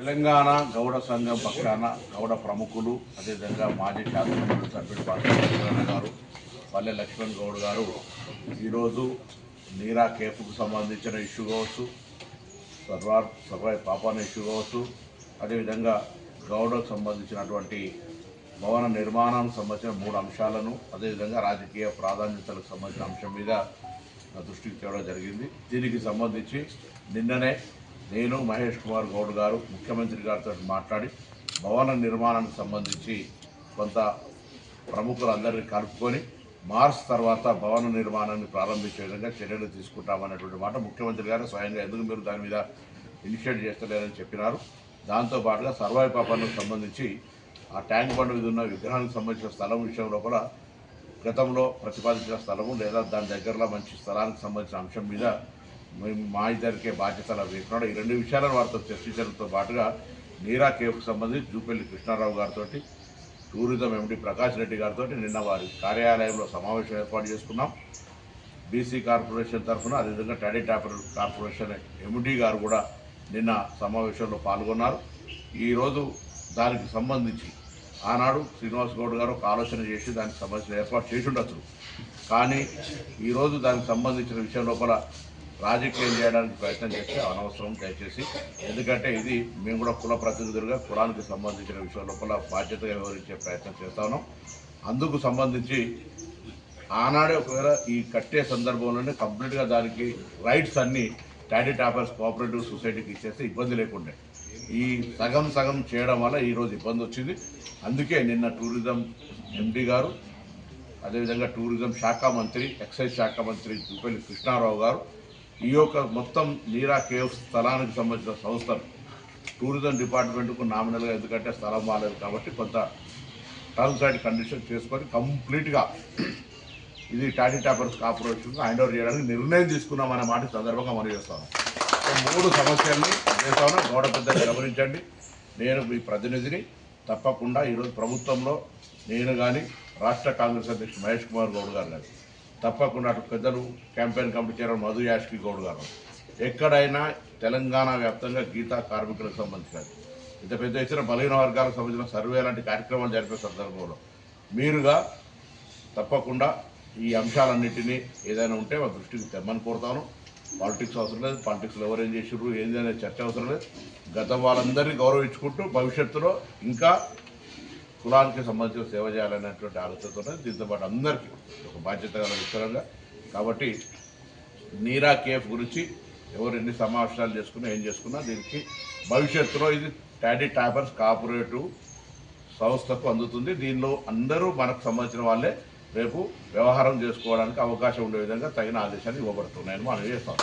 తెలంగాణ గౌడ సంఘం పక్షాన గౌడ ప్రముఖులు అదేవిధంగా మాజీ శాసనసభ్యులు సభ్యుడు పాత్రణ గారు పల్లె లక్ష్మణ్ గౌడ్ గారు. ఈరోజు నీరా కేఫ్కు సంబంధించిన ఇష్యూ కావచ్చు సర్వార్ సర్వాయ్ పాపాన ఇష్యూ కావచ్చు అదేవిధంగా గౌడకు సంబంధించినటువంటి భవన నిర్మాణానికి సంబంధించిన మూడు అంశాలను అదేవిధంగా రాజకీయ ప్రాధాన్యతలకు సంబంధించిన అంశం మీద దృష్టికి తేవడం జరిగింది. దీనికి సంబంధించి నిన్ననే నేను మహేష్ కుమార్ గౌడ్ గారు ముఖ్యమంత్రి గారితో మాట్లాడి భవన నిర్మాణానికి సంబంధించి కొంత ప్రముఖులందరినీ కలుపుకొని మార్చ్ తర్వాత భవన నిర్మాణాన్ని ప్రారంభించే విధంగా చర్యలు తీసుకుంటామన్నటువంటి మాట ముఖ్యమంత్రి గారు స్వయంగా ఎందుకు మీరు దాని మీద ఇనిషియేట్ చేస్తలేరని చెప్పినారు. దాంతోపాటుగా సర్వాయి పాపాలకు సంబంధించి ఆ ట్యాంక్ బండ్ మీద ఉన్న విగ్రహానికి సంబంధించిన స్థలం విషయం లోపల గతంలో ప్రతిపాదించిన స్థలము లేదా దాని దగ్గరలో మంచి స్థలానికి సంబంధించిన అంశం మీద మా ఇద్దరికే బాధ్యతలు వేస్తున్నాడు ఈ రెండు విషయాలను వారితో చర్చించడంతో పాటుగా నీరా కేఫ్కి సంబంధించి జూపల్లి కృష్ణారావు గారితో టూరిజం ఎండి ప్రకాష్ రెడ్డి గారితో నిన్న వారి కార్యాలయంలో సమావేశం ఏర్పాటు చేసుకున్నాం. బీసీ కార్పొరేషన్ తరఫున అదేవిధంగా టాడీ టాపర్ కార్పొరేషన్ ఎండి గారు కూడా నిన్న సమావేశంలో పాల్గొన్నారు. ఈరోజు దానికి సంబంధించి ఆనాడు శ్రీనివాస్ గౌడ్ గారు ఒక ఆలోచన చేసి దానికి సంబంధించిన ఏర్పాటు చేసి ఉండొచ్చు. కానీ ఈరోజు దానికి సంబంధించిన విషయం లోపల రాజకీయం చేయడానికి ప్రయత్నం చేస్తే అనవసరం దయచేసి. ఎందుకంటే ఇది మేము కూడా కుల ప్రతినిధులుగా కులానికి సంబంధించిన విషయం లోపల బాధ్యతగా వివరించే ప్రయత్నం చేస్తా ఉన్నాం. అందుకు సంబంధించి ఆనాడే ఒకవేళ ఈ కట్టే సందర్భంలోనే కంప్లీట్గా దానికి రైట్స్ అన్నీ టాడీ టాపర్స్ కోఆపరేటివ్ సొసైటీకి ఇచ్చేస్తే ఇబ్బంది లేకుండే. ఈ సగం సగం చేయడం వల్ల ఈరోజు ఇబ్బంది వచ్చింది. అందుకే నిన్న టూరిజం ఎంపీ గారు అదేవిధంగా టూరిజం శాఖ మంత్రి ఎక్సైజ్ శాఖ మంత్రి జూపల్లి కృష్ణారావు గారు ఈ యొక్క మొత్తం నీరా కేవ్స్ స్థలానికి సంబంధించిన సంస్థలు టూరిజం డిపార్ట్మెంట్కు నామినల్గా ఎందుకంటే స్థలం బాగాలేదు కాబట్టి కొంత టర్మ్స్ అండ్ కండిషన్ చేసుకొని కంప్లీట్గా ఇది టాటీ టాపర్స్ కార్పొరేషన్ హ్యాండ్ ఓవర్ చేయడానికి నిర్ణయం తీసుకున్నామనే మాట సందర్భంగా మనం చేస్తాను మూడు సమస్యల్ని చేస్తాను గౌడ పెద్దలు గమనించండి. నేను మీ ప్రతినిధిని తప్పకుండా ఈరోజు ప్రభుత్వంలో నేను కానీ రాష్ట్ర కాంగ్రెస్ అధ్యక్షుడు మహేష్ కుమార్ గౌడ్ గారు కానీ తప్పకుండా అటు పెద్దలు campaign committee chairman Madhu Yashki Goud గారు. ఎక్కడైనా తెలంగాణ వ్యాప్తంగా గీతా కార్మికులకు సంబంధించినది. ఇంత పెద్ద ఇచ్చిన బలహీన వర్గాలకు సంబంధించిన సర్వే లాంటి కార్యక్రమాలు జరిపే సందర్భంలో మీరుగా తప్పకుండా ఈ అంశాలన్నింటినీ ఏదైనా ఉంటే మా దృష్టికి తెమ్మని కోరుతాను. పాలిటిక్స్ అవసరం లేదు పాలిటిక్స్లో ఎవరు ఏం చేసారు ఏంది అనే చర్చ అవసరం లేదు. గత వాళ్ళందరినీ గౌరవించుకుంటూ భవిష్యత్తులో ఇంకా కులానికి సంబంధించిన సేవ చేయాలనేటువంటి ఆలోచనతో దీంతో పాటు అందరికీ ఒక బాధ్యత గల విత్తనంగా కాబట్టి నీరా కేఫ్ గురించి ఎవరు ఎన్ని సమావేశాలు చేసుకున్నా ఏం చేసుకున్నా దీనికి భవిష్యత్తులో ఇది టాడీ టాపర్స్ కార్పొరేటివ్ సంస్థకు అందుతుంది. దీనిలో అందరూ మనకు సంబంధించిన వాళ్ళే రేపు వ్యవహారం చేసుకోవడానికి అవకాశం ఉండే విధంగా తగిన ఆదేశాలు ఇవ్వబడుతున్నాయని మనం చేస్తాం.